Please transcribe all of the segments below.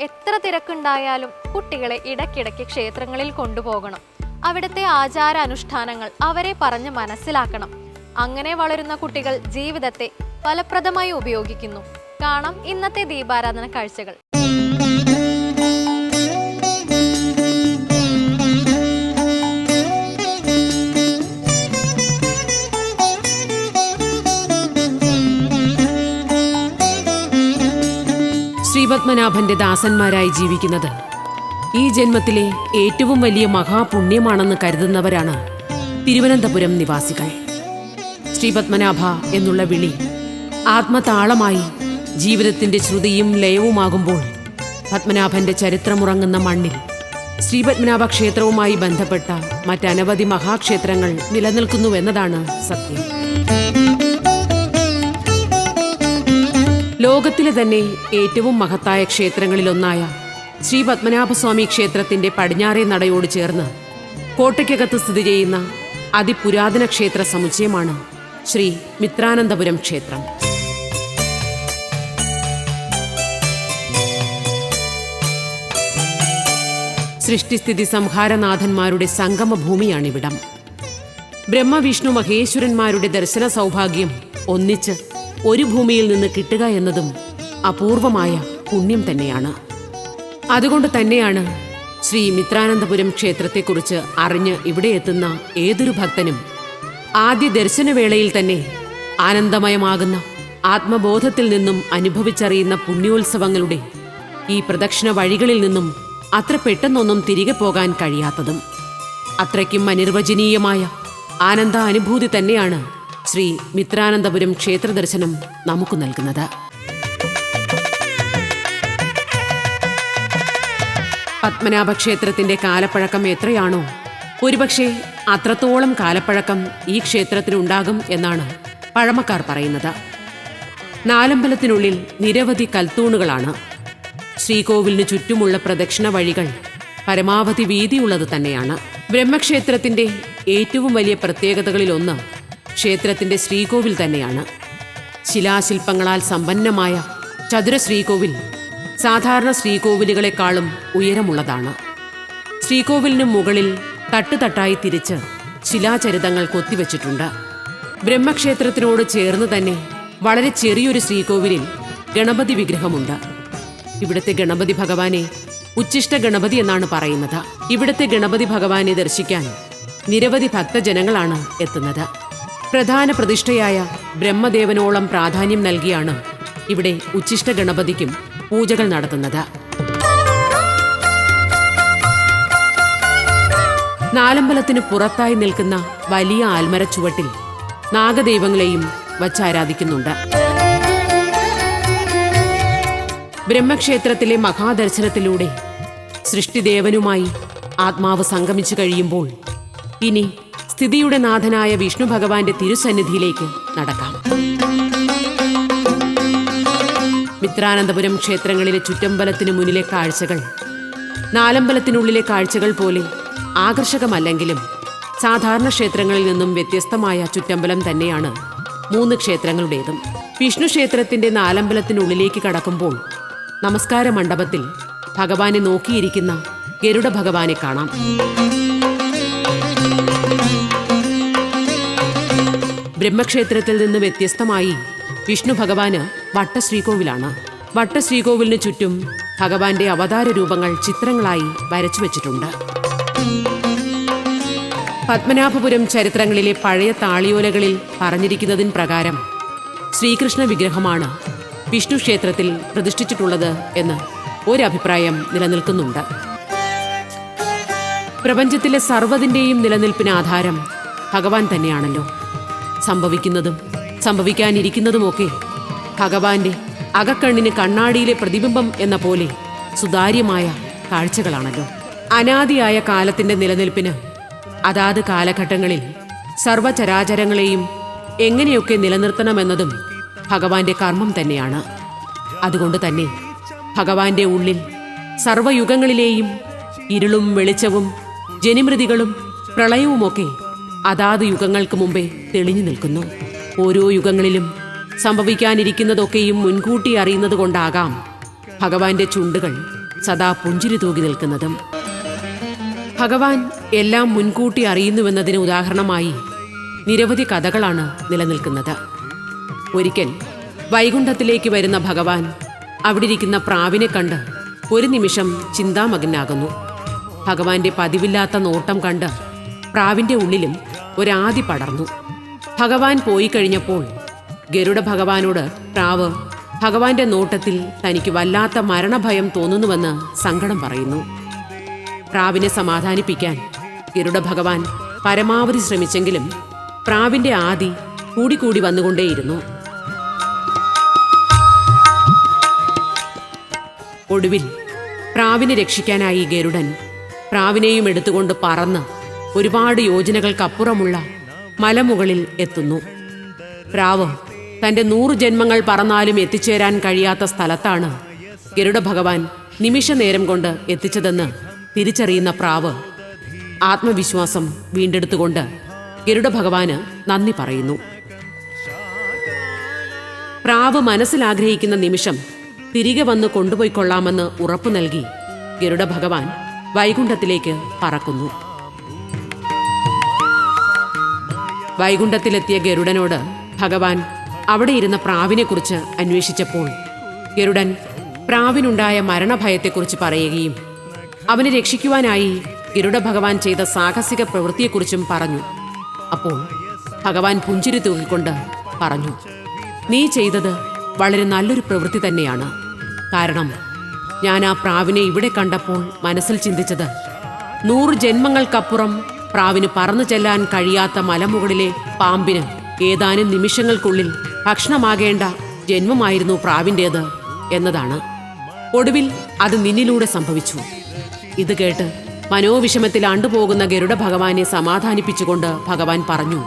എത്ര തിരക്കുണ്ടായാലും കുട്ടികളെ ഇടയ്ക്കിടയ്ക്ക് ക്ഷേത്രങ്ങളിൽ കൊണ്ടുപോകണം. അവിടുത്തെ ആചാര അനുഷ്ഠാനങ്ങൾ അവരെ പറഞ്ഞ് മനസ്സിലാക്കണം. അങ്ങനെ വളരുന്ന കുട്ടികൾ ജീവിതത്തെ ഫലപ്രദമായി ഉപയോഗിക്കുന്നു. കാണാം ഇന്നത്തെ ദീപാരാധന കാഴ്ചകൾ. ശ്രീപത്മനാഭന്റെ ദാസന്മാരായി ജീവിക്കുന്നത് ഈ ജന്മത്തിലെ ഏറ്റവും വലിയ മഹാപുണ്യമാണെന്ന് കരുതുന്നവരാണ് തിരുവനന്തപുരം നിവാസികൾ. ശ്രീപത്മനാഭ എന്നുള്ള വിളി ആത്മതാളമായി ജീവിതത്തിന്റെ ശ്രുതിയും ലയവുമാകുമ്പോൾ പത്മനാഭന്റെ ചരിത്രമുറങ്ങുന്ന മണ്ണിൽ ശ്രീപത്മനാഭ ക്ഷേത്രവുമായി ബന്ധപ്പെട്ട മറ്റനവധി മഹാക്ഷേത്രങ്ങൾ നിലനിൽക്കുന്നുവെന്നതാണ് സത്യം. ലോകത്തിലെ തന്നെ ഏറ്റവും മഹത്തായ ക്ഷേത്രങ്ങളിലൊന്നായ ശ്രീ പത്മനാഭസ്വാമി ക്ഷേത്രത്തിന്റെ പടിഞ്ഞാറേ നടയോട് ചേർന്ന് കോട്ടയ്ക്കകത്ത് സ്ഥിതി ചെയ്യുന്ന അതിപുരാതന ക്ഷേത്ര സമുച്ചയമാണ് ശ്രീ മിത്രാനന്തപുരം ക്ഷേത്രം. സൃഷ്ടിസ്ഥിതി സംഹാരനാഥന്മാരുടെ സംഗമഭൂമിയാണിവിടം. ബ്രഹ്മവിഷ്ണു മഹേശ്വരന്മാരുടെ ദർശന സൗഭാഗ്യം ഒന്നിച്ച് ഒരു ഭൂമിയിൽ നിന്ന് കിട്ടുക എന്നതും അപൂർവമായ പുണ്യം തന്നെയാണ്. അതുകൊണ്ട് തന്നെയാണ് ശ്രീ മിത്രാനന്തപുരം ക്ഷേത്രത്തെക്കുറിച്ച് അറിഞ്ഞ് ഇവിടെ എത്തുന്ന ഏതൊരു ഭക്തനും ആദ്യ ദർശനവേളയിൽ തന്നെ ആനന്ദമയമാകുന്ന ആത്മബോധത്തിൽ നിന്നും അനുഭവിച്ചറിയുന്ന പുണ്യോത്സവങ്ങളുടെ ഈ പ്രദക്ഷിണ വഴികളിൽ നിന്നും അത്ര പെട്ടെന്നൊന്നും തിരികെ പോകാൻ കഴിയാത്തതും. അത്രയ്ക്കും അനിർവചനീയമായ ആനന്ദാനുഭൂതി തന്നെയാണ് ശ്രീ മിത്രാനന്തപുരം ക്ഷേത്ര ദർശനം നമുക്ക് നൽകുന്നത്. പത്മനാഭ ക്ഷേത്രത്തിന്റെ കാലപ്പഴക്കം എത്രയാണോ ഒരുപക്ഷെ അത്രത്തോളം കാലപ്പഴക്കം ഈ ക്ഷേത്രത്തിനുണ്ടാകും എന്നാണ് പഴമക്കാർ പറയുന്നത്. നാലമ്പലത്തിനുള്ളിൽ നിരവധി കൽത്തൂണുകളാണ്. ശ്രീകോവിലിന് ചുറ്റുമുള്ള പ്രദക്ഷിണ വഴികൾ പരമാവധി വീതിയുള്ളത് തന്നെയാണ്. ബ്രഹ്മക്ഷേത്രത്തിന്റെ ഏറ്റവും വലിയ പ്രത്യേകതകളിലൊന്ന് ക്ഷേത്രത്തിന്റെ ശ്രീകോവിൽ തന്നെയാണ്. ശിലാശില്പങ്ങളാൽ സമ്പന്നമായ ചതുര ശ്രീകോവിൽ സാധാരണ ശ്രീകോവിലുകളെക്കാളും ഉയരമുള്ളതാണ്. ശ്രീകോവിലിന് മുകളിൽ തട്ടുതട്ടായി തിരിച്ച് ശിലാചരിതങ്ങൾ കൊത്തിവെച്ചിട്ടുണ്ട്. ബ്രഹ്മക്ഷേത്രത്തിനോട് ചേർന്ന് തന്നെ വളരെ ചെറിയൊരു ശ്രീകോവിലിൽ ഗണപതി വിഗ്രഹമുണ്ട്. ഇവിടുത്തെ ഗണപതി ഭഗവാനെ ഉച്ചിഷ്ട ഗണപതി എന്നാണ് പറയുന്നത്. ഇവിടുത്തെ ഗണപതി ഭഗവാനെ ദർശിക്കാൻ നിരവധി ഭക്തജനങ്ങളാണ് എത്തുന്നത്. പ്രധാന പ്രതിഷ്ഠയായ ബ്രഹ്മദേവനോളം പ്രാധാന്യം നൽകിയാണ് ഇവിടെ ഉച്ചിഷ്ട ഗണപതിക്കും പൂജകൾ നടത്തുന്നത്. നാലമ്പലത്തിന് പുറത്തായി നിൽക്കുന്ന വലിയ ആൽമരച്ചുവട്ടിൽ നാഗദൈവങ്ങളെയും വച്ചാരാധിക്കുന്നുണ്ട്. ബ്രഹ്മക്ഷേത്രത്തിലെ മഹാദർശനത്തിലൂടെ സൃഷ്ടിദേവനുമായി ആത്മാവ് സംഗമിച്ചു കഴിയുമ്പോൾ ഇനി സ്ഥിതിയുടെ നാഥനായ വിഷ്ണു ഭഗവാന്റെ തിരുസന്നിധിയിലേക്ക് നടക്കാം. മിത്രാനന്തപുരം ക്ഷേത്രങ്ങളിലെ ചുറ്റമ്പലത്തിന് മുന്നിലെ കാഴ്ചകൾ നാലമ്പലത്തിനുള്ളിലെ കാഴ്ചകൾ പോലെ ആകർഷകമല്ലെങ്കിലും സാധാരണ ക്ഷേത്രങ്ങളിൽ നിന്നും വ്യത്യസ്തമായ ചുറ്റമ്പലം തന്നെയാണ് മൂന്ന് ക്ഷേത്രങ്ങളുടേതും. വിഷ്ണു ക്ഷേത്രത്തിന്റെ നാലമ്പലത്തിനുള്ളിലേക്ക് കടക്കുമ്പോൾ നമസ്കാര മണ്ഡപത്തിൽ ഭഗവാനെ നോക്കിയിരിക്കുന്ന ഗരുഡ ഭഗവാനെ കാണാം. ബ്രഹ്മക്ഷേത്രത്തിൽ നിന്ന് വ്യത്യസ്തമായി വിഷ്ണു ഭഗവാന് വട്ടശ്രീകോവിലാണ്. വട്ടശ്രീകോവിലിന് ചുറ്റും ഭഗവാന്റെ അവതാര രൂപങ്ങൾ ചിത്രങ്ങളായി വരച്ചു വച്ചിട്ടുണ്ട്. പത്മനാഭപുരം ചരിത്രങ്ങളിലെ പഴയ താളിയോലകളിൽ പറഞ്ഞിരിക്കുന്നതിന് പ്രകാരം ശ്രീകൃഷ്ണ വിഗ്രഹമാണ് വിഷ്ണു ക്ഷേത്രത്തിൽ പ്രതിഷ്ഠിച്ചിട്ടുള്ളത് എന്ന് ഒരഭിപ്രായം നിലനിൽക്കുന്നുണ്ട്. പ്രപഞ്ചത്തിലെ സർവതിന്റെയും നിലനിൽപ്പിന് ആധാരം ഭഗവാൻ തന്നെയാണല്ലോ. സംഭവിക്കുന്നതും സംഭവിക്കാനിരിക്കുന്നതുമൊക്കെ ഭഗവാന്റെ അകക്കണ്ണിന് കണ്ണാടിയിലെ പ്രതിബിംബം എന്ന പോലെ സുതാര്യമായ കാഴ്ചകളാണല്ലോ. അനാദിയായ കാലത്തിന്റെ നിലനിൽപ്പിന് അതാത് കാലഘട്ടങ്ങളിൽ സർവചരാചരങ്ങളെയും എങ്ങനെയൊക്കെ നിലനിർത്തണമെന്നതും ഭഗവാന്റെ കർമ്മം തന്നെയാണ്. അതുകൊണ്ട് തന്നെ ഭഗവാന്റെ ഉള്ളിൽ സർവയുഗങ്ങളിലെയും ഇരുളും വെളിച്ചവും ജനിമൃതികളും പ്രളയവുമൊക്കെ അതാത് യുഗങ്ങൾക്ക് മുമ്പേ തെളിഞ്ഞു നിൽക്കുന്നു. ഓരോ യുഗങ്ങളിലും സംഭവിക്കാനിരിക്കുന്നതൊക്കെയും മുൻകൂട്ടി അറിയുന്നത് കൊണ്ടാകാം ഭഗവാന്റെ ചുണ്ടുകൾ സദാ പുഞ്ചിരി തൂകി നിൽക്കുന്നതും. ഭഗവാൻ എല്ലാം മുൻകൂട്ടി അറിയുന്നുവെന്നതിന് ഉദാഹരണമായി നിരവധി കഥകളാണ് നിലനിൽക്കുന്നത്. ഒരിക്കൽ വൈകുണ്ഠത്തിലേക്ക് വരുന്ന ഭഗവാൻ അവിടെ ഇരിക്കുന്ന പ്രാവിനെ കണ്ട് ഒരു നിമിഷം ചിന്താമഗ്നാകുന്നു. ഭഗവാന്റെ പതിവില്ലാത്ത നോട്ടം കണ്ട് പ്രാവിന്റെ ഉള്ളിലും ഒരാദി പടർന്നു. ഭഗവാൻ പോയി കഴിഞ്ഞപ്പോൾ ഗരുഡ ഭഗവാനോട് പ്രാവ് ഭഗവാന്റെ നോട്ടത്തിൽ തനിക്ക് വല്ലാത്ത മരണഭയം തോന്നുന്നുവെന്ന് സങ്കടം പറയുന്നു. പ്രാവിനെ സമാധാനിപ്പിക്കാൻ ഗരുഡ ഭഗവാൻ പരമാവധി ശ്രമിച്ചെങ്കിലും പ്രാവിന്റെ ആദി കൂടിക്കൂടി വന്നുകൊണ്ടേയിരുന്നു. ഒടുവിൽ പ്രാവിനെ രക്ഷിക്കാനായി ഗരുഡൻ പ്രാവിനെയും എടുത്തുകൊണ്ട് പറന്ന് ഒരുപാട് യോജനകൾക്കപ്പുറമുള്ള മലമുകളിൽ എത്തുന്നു. പ്രാവ് തന്റെ നൂറ് ജന്മങ്ങൾ പറന്നാലും എത്തിച്ചേരാൻ കഴിയാത്ത സ്ഥലത്താണ് ഗരുഡ ഭഗവാൻ നിമിഷ നേരം കൊണ്ട് എത്തിച്ചതെന്ന് തിരിച്ചറിയുന്ന പ്രാവ് ആത്മവിശ്വാസം വീണ്ടെടുത്തുകൊണ്ട് ഗരുഡ ഭഗവാന് നന്ദി പറയുന്നു. പ്രാവ് മനസ്സിലാഗ്രഹിക്കുന്ന നിമിഷം തിരികെ വന്ന് കൊണ്ടുപോയിക്കൊള്ളാമെന്ന് ഉറപ്പു നൽകി ഗരുഡ ഭഗവാൻ വൈകുണ്ഠത്തിലേക്ക് പറക്കുന്നു. വൈകുണ്ഠത്തിലെത്തിയ ഗരുഡനോട് ഭഗവാൻ അവിടെ ഇരുന്ന പ്രാവിനെക്കുറിച്ച് അന്വേഷിച്ചപ്പോൾ ഗരുഡൻ പ്രാവിനുണ്ടായ മരണഭയത്തെക്കുറിച്ച് പറയുകയും അവനെ രക്ഷിക്കുവാനായി ഗരുഡ ഭഗവാൻ ചെയ്ത സാഹസിക പ്രവൃത്തിയെക്കുറിച്ചും പറഞ്ഞു. അപ്പോൾ ഭഗവാൻ പുഞ്ചിരി തൂക്കിക്കൊണ്ട് പറഞ്ഞു നീ ചെയ്തത് വളരെ നല്ലൊരു പ്രവൃത്തി തന്നെയാണ്. കാരണം ഞാൻ ആ പ്രാവിനെ ഇവിടെ കണ്ടപ്പോൾ മനസ്സിൽ ചിന്തിച്ചത് നൂറ് ജന്മങ്ങൾക്കപ്പുറം പ്രാവിന് പറന്നു ചെല്ലാൻ കഴിയാത്ത മലമുകളിലെ പാമ്പിന് ഏതാനും നിമിഷങ്ങൾക്കുള്ളിൽ ഭക്ഷണമാകേണ്ട ജന്മമായിരുന്നു പ്രാവിന്റേത് എന്നതാണ്. ഒടുവിൽ അത് നിന്നിലൂടെ സംഭവിച്ചു. ഇത് കേട്ട് മനോവിഷമത്തിൽ ആണ്ടുപോകുന്ന ഗരുഡ ഭഗവാനെ സമാധാനിപ്പിച്ചുകൊണ്ട് ഭഗവാൻ പറഞ്ഞു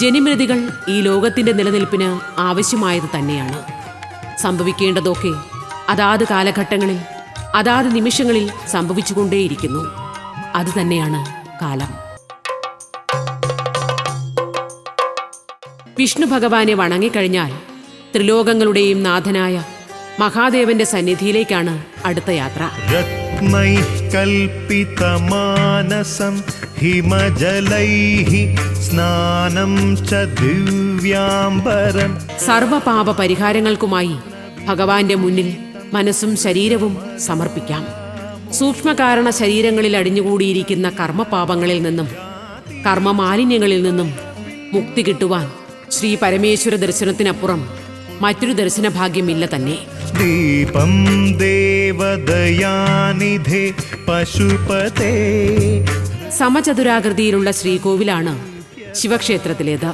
ജനിമൃതികൾ ഈ ലോകത്തിന്റെ നിലനിൽപ്പിന് ആവശ്യമായത് തന്നെയാണ്. സംഭവിക്കേണ്ടതൊക്കെ അതാത് കാലഘട്ടങ്ങളിൽ അതാത് നിമിഷങ്ങളിൽ സംഭവിച്ചുകൊണ്ടേയിരിക്കുന്നു. അത് തന്നെയാണ് കാലം. വിഷ്ണു ഭഗവാനെ വണങ്ങിക്കഴിഞ്ഞാൽ ത്രിലോകങ്ങളുടെയും നാഥനായ മഹാദേവന്റെ സന്നിധിയിലേക്കാണ് അടുത്ത യാത്ര. കൽപ്പിതമാനസം ഹിമജലൈഹി സ്നാനം ച ദിവ്യാംബരം. സർവപാപ പരിഹാരങ്ങൾക്കുമായി ഭഗവാന്റെ മുന്നിൽ മനസ്സും ശരീരവും സമർപ്പിക്കാം. സൂക്ഷ്മകാരണ ശരീരങ്ങളിൽ അടിഞ്ഞുകൂടിയിരിക്കുന്ന കർമ്മപാപങ്ങളിൽ നിന്നും കർമ്മമാലിന്യങ്ങളിൽ നിന്നും മുക്തി കിട്ടുവാൻ ശ്രീ പരമേശ്വര ദർശനത്തിനപ്പുറം മറ്റൊരു ദർശന ഭാഗ്യമില്ല തന്നെ. ദീപം ദേവദയാനിധി പശുപതേ. സമചതുരാകൃതിയിലുള്ള ശ്രീകോവിലാണ് ശിവക്ഷേത്രത്തിലേത്.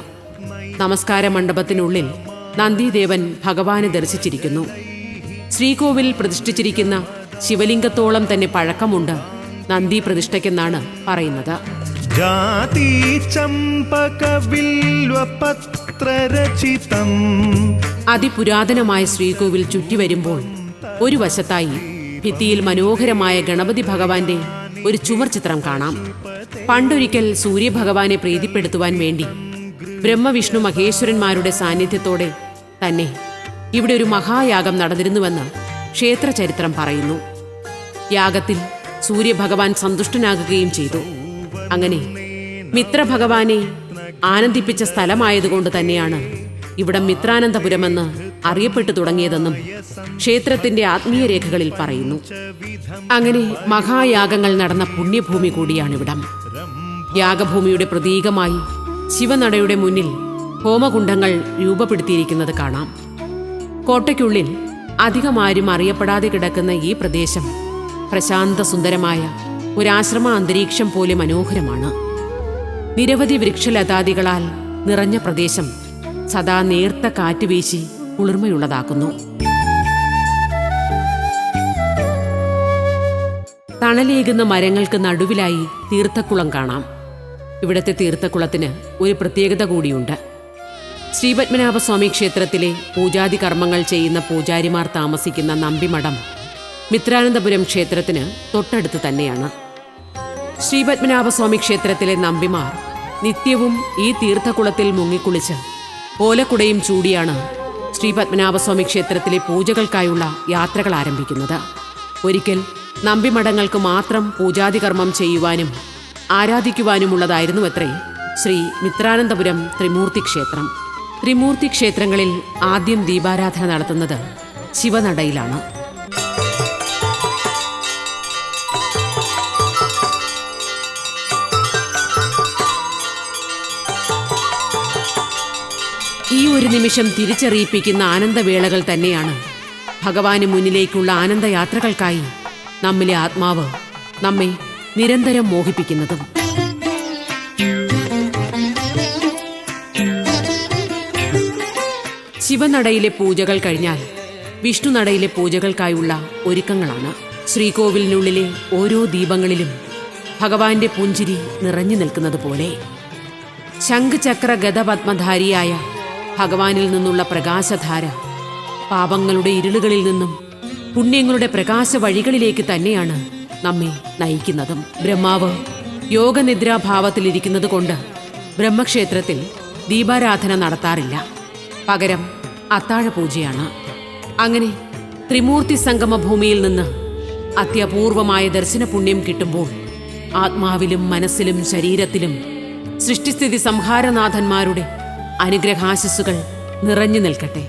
നമസ്കാര മണ്ഡപത്തിനുള്ളിൽ നന്ദിദേവൻ ഭഗവാനെ ദർശിച്ചിരിക്കുന്നു. ശ്രീകോവിൽ പ്രതിഷ്ഠിച്ചിരിക്കുന്ന ശിവലിംഗത്തോളം തന്നെ പഴക്കമുണ്ട്. നന്ദി പ്രതിഷ്ഠയ്ക്കെന്നാണ് പറയുന്നത്. അതിപുരാതനമായ ശ്രീകോവിൽ ചുറ്റി വരുമ്പോൾ ഒരു വശത്തായി ഭിത്തിയിൽ മനോഹരമായ ഗണപതി ഭഗവാന്റെ ഒരു ചുമർ ചിത്രം കാണാം. പണ്ടൊരിക്കൽ സൂര്യഭഗവാനെ പ്രീതിപ്പെടുത്തുവാൻ വേണ്ടി ബ്രഹ്മവിഷ്ണു മഹേശ്വരന്മാരുടെ സാന്നിധ്യത്തോടെ തന്നെ ഇവിടെ ഒരു മഹായാഗം നടന്നിരുന്നുവെന്ന് ക്ഷേത്രചരിത്രം പറയുന്നു. യാഗത്തിൽ സൂര്യഭഗവാൻ സന്തുഷ്ടനാകുകയും ചെയ്തു. അങ്ങനെ മിത്രഭഗവാനെ ആനന്ദിപ്പിച്ച സ്ഥലമായതുകൊണ്ട് തന്നെയാണ് ഇവിടെ മിത്രാനന്ദപുരമെന്ന് അറിയപ്പെട്ടു തുടങ്ങിയതെന്നും ക്ഷേത്രത്തിന്റെ ആത്മീയ രേഖകളിൽ പറയുന്നു. അങ്ങനെ മഹായാഗങ്ങൾ നടന്ന പുണ്യഭൂമി കൂടിയാണിവിടം. യാഗഭൂമിയുടെ പ്രതീകമായി ശിവനടയുടെ മുന്നിൽ ഹോമകുണ്ഡങ്ങൾ രൂപപ്പെടുത്തിയിരിക്കുന്നത് കാണാം. കോട്ടയ്ക്കുള്ളിൽ അധികമാരും അറിയപ്പെടാതെ കിടക്കുന്ന ഈ പ്രദേശം പ്രശാന്ത സുന്ദരമായ ഒരാശ്രമ അന്തരീക്ഷം പോലെ മനോഹരമാണ്. നിരവധി വൃക്ഷലതാദികളാൽ നിറഞ്ഞ പ്രദേശം സദാ നേർത്ത കാറ്റ് വീശി കുളിർമയുള്ളതാക്കുന്നു. തണലേകുന്ന മരങ്ങൾക്ക് നടുവിലായി തീർത്ഥക്കുളം കാണാം. ഇവിടത്തെ തീർത്ഥക്കുളത്തിന് ഒരു പ്രത്യേകത കൂടിയുണ്ട്. ശ്രീപത്മനാഭസ്വാമി ക്ഷേത്രത്തിലെ പൂജാതി കർമ്മങ്ങൾ ചെയ്യുന്ന പൂജാരിമാർ താമസിക്കുന്ന നമ്പിമഠം മിത്രാനന്തപുരം ക്ഷേത്രത്തിന് തൊട്ടടുത്ത് തന്നെയാണ്. ശ്രീപത്മനാഭസ്വാമി ക്ഷേത്രത്തിലെ നമ്പിമാർ നിത്യവും ഈ തീർത്ഥക്കുളത്തിൽ മുങ്ങിക്കുളിച്ച് ഓലക്കുടയും ചൂടിയാണ് ശ്രീപത്മനാഭസ്വാമി ക്ഷേത്രത്തിലെ പൂജകൾക്കായുള്ള യാത്രകൾ ആരംഭിക്കുന്നത്. ഒരിക്കൽ നമ്പിമഠങ്ങൾക്ക് മാത്രം പൂജാതി കർമ്മം ചെയ്യുവാനും ആരാധിക്കുവാനുമുള്ളതായിരുന്നു അത്രേ ശ്രീ മിത്രാനന്ദപുരം ത്രിമൂർത്തി ക്ഷേത്രം. ത്രിമൂർത്തി ക്ഷേത്രങ്ങളിൽ ആദ്യം ദീപാരാധന നടത്തുന്നത് ശിവനടയിലാണ്. ഒരു നിമിഷം തിരിച്ചറിയിപ്പിക്കുന്ന ആനന്ദവേളകൾ തന്നെയാണ്. ഭഗവാന് മുന്നിലേക്കുള്ള ആനന്ദയാത്രകൾക്കായി നമ്മിലെ ആത്മാവ് നമ്മെ നിരന്തരം മോഹിപ്പിക്കുന്നതും. ശിവനടയിലെ പൂജകൾ കഴിഞ്ഞാൽ വിഷ്ണുനടയിലെ പൂജകൾക്കായുള്ള ഒരുക്കങ്ങളാണ്. ശ്രീകോവിലിനുള്ളിലെ ഓരോ ദീപങ്ങളിലും ഭഗവാന്റെ പുഞ്ചിരി നിറഞ്ഞു നിൽക്കുന്നത് പോലെ ശംഖചക്ര ഗതപത്മധാരിയായ ഭഗവാനിൽ നിന്നുള്ള പ്രകാശധാര. പാപങ്ങളുടെ ഇരുളുകളിൽ നിന്നും പുണ്യങ്ങളുടെ പ്രകാശ വഴികളിലേക്ക് തന്നെയാണ് നമ്മെ നയിക്കുന്നതും. ബ്രഹ്മാവ് യോഗനിദ്രാഭാവത്തിലിരിക്കുന്നത് കൊണ്ട് ബ്രഹ്മക്ഷേത്രത്തിൽ ദീപാരാധന നടത്താറില്ല. പകരം അത്താഴപൂജയാണ്. അങ്ങനെ ത്രിമൂർത്തി സംഗമ ഭൂമിയിൽ നിന്ന് അത്യപൂർവമായ ദർശന പുണ്യം കിട്ടുമ്പോൾ ആത്മാവിലും മനസ്സിലും ശരീരത്തിലും സൃഷ്ടിസ്ഥിതി സംഹാരനാഥന്മാരുടെ അനുഗ്രഹാശസ്സുകൾ നിറഞ്ഞു നിൽക്കട്ടെ.